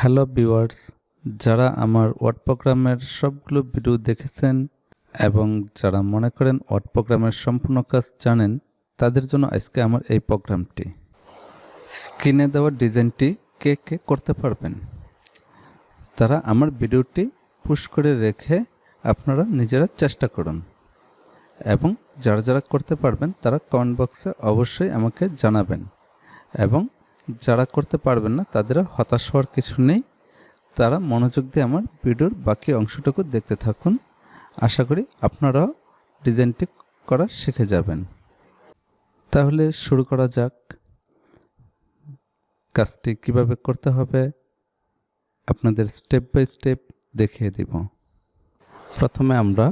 Hello viewers, যারা আমার word প্রোগ্রামের সবগুলো ভিডিও দেখেছেন এবং যারা মনে করেন ওয়ার্ড প্রোগ্রামের সম্পূর্ণ কাজ জানেন, তাদের জন্য আজকে আমার এই প্রোগ্রামটি। স্ক্রিনে দেওয়া ডিজাইনটি কে কে করতে পারবেন? তারা আমার ভিডিওটি পুশ করে রেখে আপনারা নিজেরা চেষ্টা করুন। এবং যারা যারা করতে পারবেন, তারা কমেন্ট বক্সে অবশ্যই আমাকে জানাবেন। এবং যারা করতে পারবেন না তাদের হতাশ হওয়ার কিছু নেই। তারা মনোযোগ দিয়ে আমার ভিডিওর বাকি অংশটুকু দেখতে থাকুন। আশা করি আপনারাও ডিজাইনটি করা শিখে যাবেন। তাহলে শুরু করা যাক। কাজটি কীভাবে করতে হবে, আপনাদের স্টেপ বাই স্টেপ দেখিয়ে দিব। প্রথমে আমরা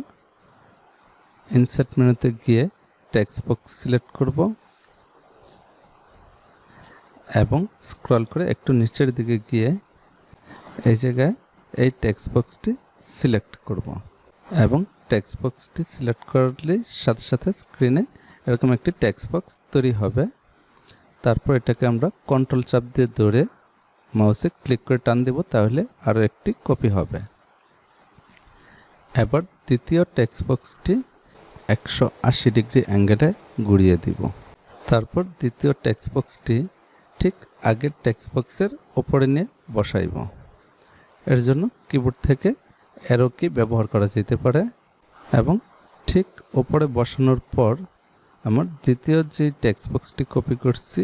ইনসার্ট মেনুতে গিয়ে টেক্সট বক্স সিলেক্ট করব। এবং স্ক্রল করে একটু নিচের দিকে গিয়ে এই জায়গায় এই টেক্সট বক্সটি সিলেক্ট করব। এবং টেক্সট বক্সটি সিলেক্ট করলে সাথে সাথে স্ক্রিনে এরকম একটি টেক্সট বক্স তৈরি হবে। তারপর এটাকে আমরা কন্ট্রোল চাপ দিয়ে ধরে মাউসে ক্লিক করে টান দেব, তাহলে আরও একটি কপি হবে। এবার দ্বিতীয় টেক্সট বক্সটি একশো আশি ডিগ্রি অ্যাঙ্গেলে ঘুরিয়ে দিব। তারপর দ্বিতীয় টেক্সট বক্সটি ঠিক আগের টেক্সট বক্সের ওপরে নিয়ে বসাইব। এর জন্য কিবোর্ড থেকে অ্যারো কি ব্যবহার করা যেতে পারে এবং ঠিক ওপরে বসানোর পর আমার দ্বিতীয় যে টেক্সট বক্সটি কপি করছি,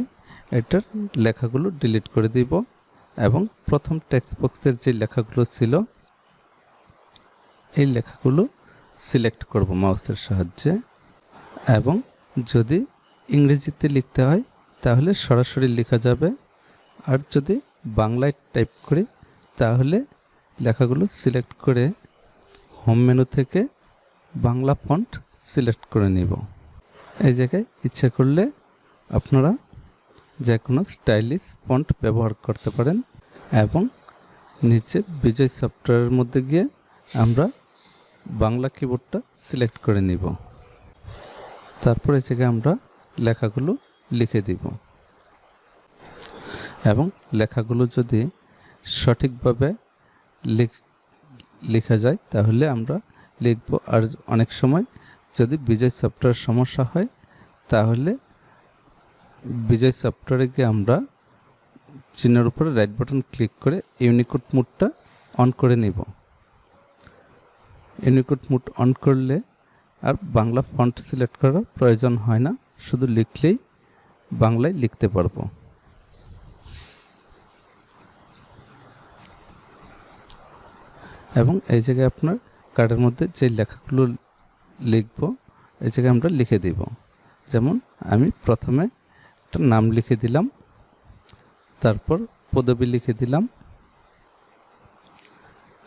এটার লেখাগুলো ডিলিট করে দিব এবং প্রথম টেক্সট বক্সের যে লেখাগুলো ছিল, এই লেখাগুলো সিলেক্ট করব মাউসের সাহায্যে এবং যদি ইংরেজিতে লিখতে হয় তাহলে সরাসরি লেখা যাবে। আর যদি বাংলায় টাইপ করি, তাহলে লেখাগুলো সিলেক্ট করে হোম মেনু থেকে বাংলা ফন্ট সিলেক্ট করে নিব। এই জায়গায় ইচ্ছে করলে আপনারা যে কোনো স্টাইলিশ ফন্ট ব্যবহার করতে পারেন এবং নিচে বিজয় সফটওয়্যারের মধ্যে গিয়ে আমরা বাংলা কিবোর্ডটা সিলেক্ট করে নিব। তারপর এই জায়গায় আমরা লেখাগুলো লিখে দিব। এবং লেখাগুলো যদি সঠিকভাবে লেখা যায়, তাহলে আমরা লিখব। আর অনেক সময় যদি বিজয় সফটওয়্যার সমস্যা হয়, তাহলে বিজয় সফটওয়্যারে গিয়ে আমরা চিহ্নের উপরে রাইট বাটন ক্লিক করে ইউনিকোড মুডটা অন করে নিব। ইউনিকোড মুড অন করলে আর বাংলা ফন্ট সিলেক্ট করার প্রয়োজন হয় না। শুধু লিখলেই বাংলায় লিখতে পারব। এবং এই জায়গায় আপনার কার্ডের মধ্যে যে লেখাগুলো লিখব, এই জায়গায় আমরা লিখে দিব। যেমন আমি প্রথমে একটা নাম লিখে দিলাম, তারপর পদবি লিখে দিলাম,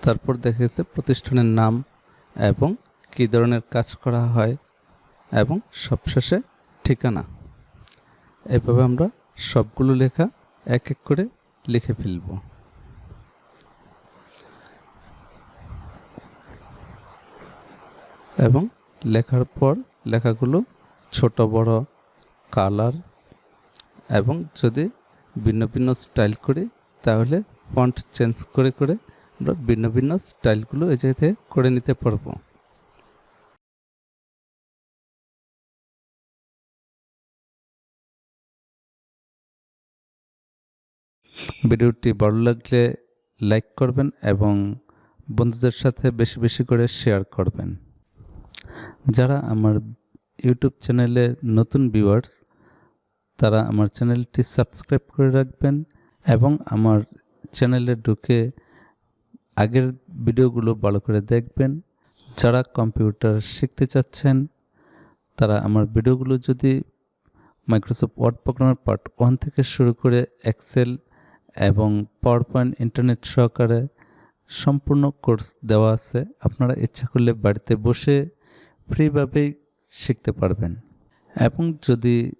তারপর দেখা গেছে প্রতিষ্ঠানের নাম এবং কী ধরনের কাজ করা হয় এবং সবশেষে ঠিকানা। এভাবে আমরা সবগুলো লেখা এক এক করে লিখে ফেলব। এবং লেখার পর লেখাগুলো ছোট, বড় কালার এবং যদি ভিন্ন ভিন্ন স্টাইল করি, তাহলে ফন্ট চেঞ্জ করে করে আমরা ভিন্ন ভিন্ন স্টাইলগুলো এই জায়গা থেকে করে নিতে পারব। ভিডিওটি ভালো লাগলে লাইক করবেন এবং বন্ধুদের সাথে বেশি বেশি করে শেয়ার করবেন। যারা আমার ইউটিউব চ্যানেলে নতুন ভিউয়ার্স তারা আমার চ্যানেলটি সাবস্ক্রাইব করে রাখবেন এবং আমার চ্যানেলে ঢুকে আগের ভিডিওগুলো ভালো করে দেখবেন। যারা কম্পিউটার শিখতে চাচ্ছেন, তারা আমার ভিডিওগুলো যদি মাইক্রোসফট ওয়ার্ড প্রোগ্রামের পার্ট ওয়ান থেকে শুরু করে এক্সেল এবং পাওয়ার পয়েন্ট ইন্টারনেট সহকারে সম্পূর্ণ কোর্স দেওয়া আছে। আপনারা ইচ্ছা করলে বাড়িতে বসে ফ্রিভাবেই শিখতে পারবেন। এবং যদি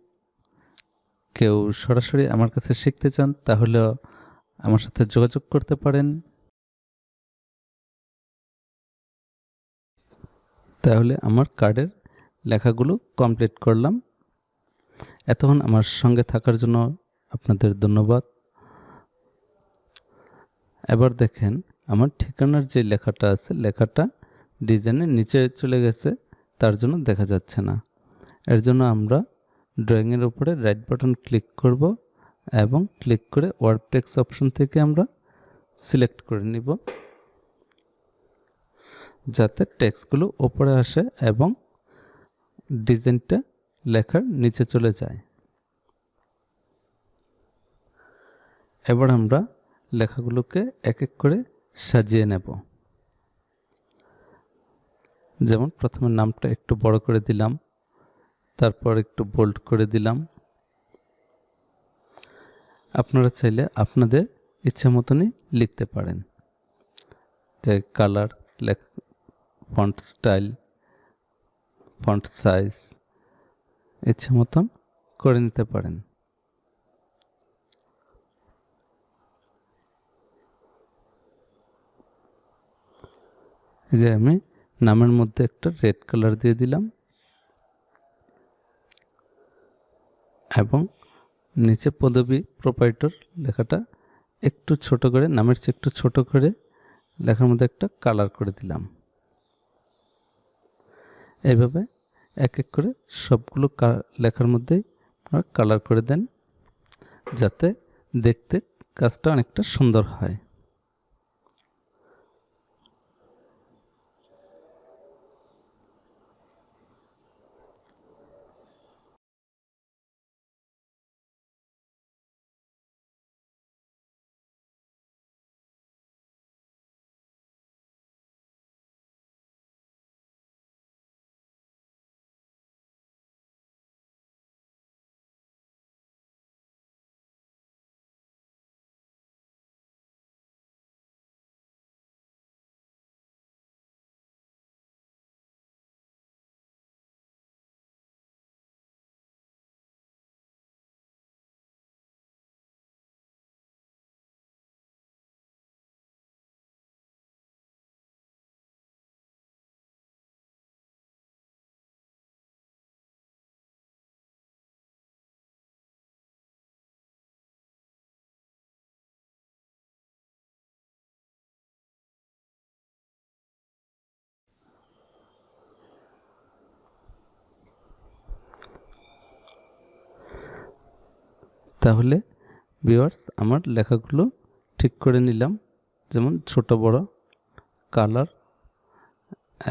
কেউ সরাসরি আমার কাছে শিখতে চান, তাহলে আমার সাথে যোগাযোগ করতে পারেন। তাহলে আমার কার্ডের লেখাগুলো কমপ্লিট করলাম। এতক্ষণ আমার সঙ্গে থাকার জন্য আপনাদের ধন্যবাদ। এবার দেখেন, আমার ঠিকানার যে লেখাটা আছে, লেখাটা ডিজাইনের নিচে চলে গেছে, তার জন্য দেখা যাচ্ছে না। এর জন্য আমরা ড্রয়িংয়ের উপরে রাইট বাটন ক্লিক করব এবং ক্লিক করে ওয়ার্ড টেক্স অপশন থেকে আমরা সিলেক্ট করে নিব। যাতে টেক্সটগুলো ওপরে আসে এবং ডিজাইনটা লেখার নিচে চলে যায়। এবার আমরা লেখাগুলোকে এক এক করে সাজিয়ে নেব। যেমন প্রথমে নামটা একটু বড় করে দিলাম, তারপর একটু বোল্ড করে দিলাম। আপনারা চাইলে আপনাদের ইচ্ছা মতনই লিখতে পারেন। যে কালার লেখ ফন্ট স্টাইল ফন্ট সাইজ ইচ্ছে মতন করে নিতে পারেন। যে আমি নামের মধ্যে একটা রেড কালার দিয়ে দিলাম এবং নিচে পদবী প্রোপাইটর লেখাটা একটু ছোট করে, নামের চেয়ে একটু ছোট করে লেখার মধ্যে একটা কালার করে দিলাম। এইভাবে এক এক করে সবগুলো লেখার মধ্যেই কালার করে দেন যাতে দেখতে কাজটা অনেকটা সুন্দর হয়। তাহলে ভিওয়ার্স আমার লেখাগুলো ঠিক করে নিলাম। যেমন ছোট, বড় কালার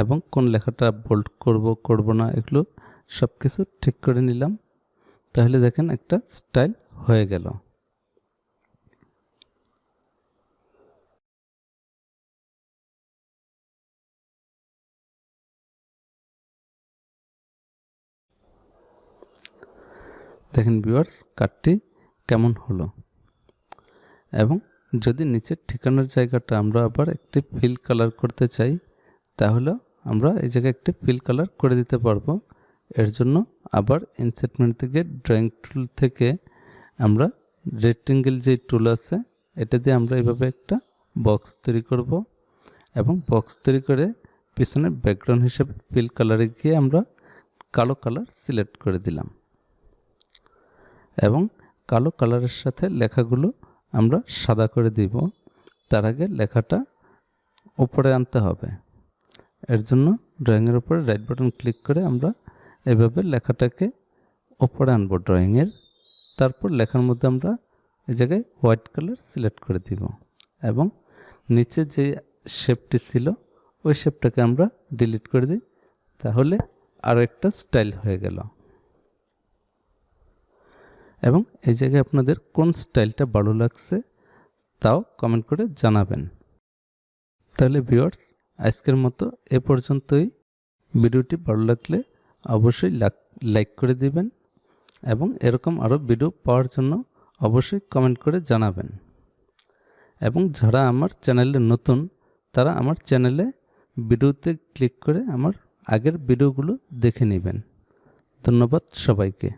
এবং কোন লেখাটা বোল্ড করব করব না, এগুলো সব কিছু ঠিক করে নিলাম। তাহলে দেখেন একটা স্টাইল হয়ে গেল। দেখেন ভিউয়ার্স কার্ডটি কেমন হলো? এবং যদি নিচের ঠিকানার জায়গাটা আমরা আবার একটি ফিল কালার করতে চাই, তাহলে আমরা এই জায়গায় একটি ফিল কালার করে দিতে পারব। এর জন্য আবার ইনসেটমেন্ট থেকে ড্রয়িং টুল থেকে আমরা রেক্টেঙ্গেল যে টুল আছে, এটা দিয়ে আমরা এইভাবে একটা বক্স তৈরি করব এবং বক্স তৈরি করে পিছনে ব্যাকগ্রাউন্ড হিসেবে ফিল কালারে গিয়ে আমরা কালো কালার সিলেক্ট করে দিলাম। এবং কালো কালারের সাথে লেখাগুলো আমরা সাদা করে দিব। তার আগে লেখাটা উপরে আনতে হবে। এর জন্য ড্রয়িংয়ের উপরে রাইট বাটন ক্লিক করে আমরা এভাবে লেখাটাকে ওপরে আনব ড্রয়িংয়ের। তারপর লেখার মধ্যে আমরা এই জায়গায় হোয়াইট কালার সিলেক্ট করে দিব এবং নিচে যে শেপটি ছিল ওই শেপটাকে আমরা ডিলিট করে দিই। তাহলে আরও একটা স্টাইল হয়ে গেল। এবং এই জায়গায় আপনাদের কোন স্টাইলটা ভালো লাগছে তাও কমেন্ট করে জানাবেন। তাহলে ভিওয়ার্স আজকের মতো এ পর্যন্তই। ভিডিওটি ভালো লাগলে অবশ্যই লাইক করে দিবেন এবং এরকম আরও ভিডিও পাওয়ার জন্য অবশ্যই কমেন্ট করে জানাবেন। এবং যারা আমার চ্যানেলে নতুন, তারা আমার চ্যানেলে ভিডিওতে ক্লিক করে আমার আগের ভিডিওগুলো দেখে নেবেন। ধন্যবাদ সবাইকে।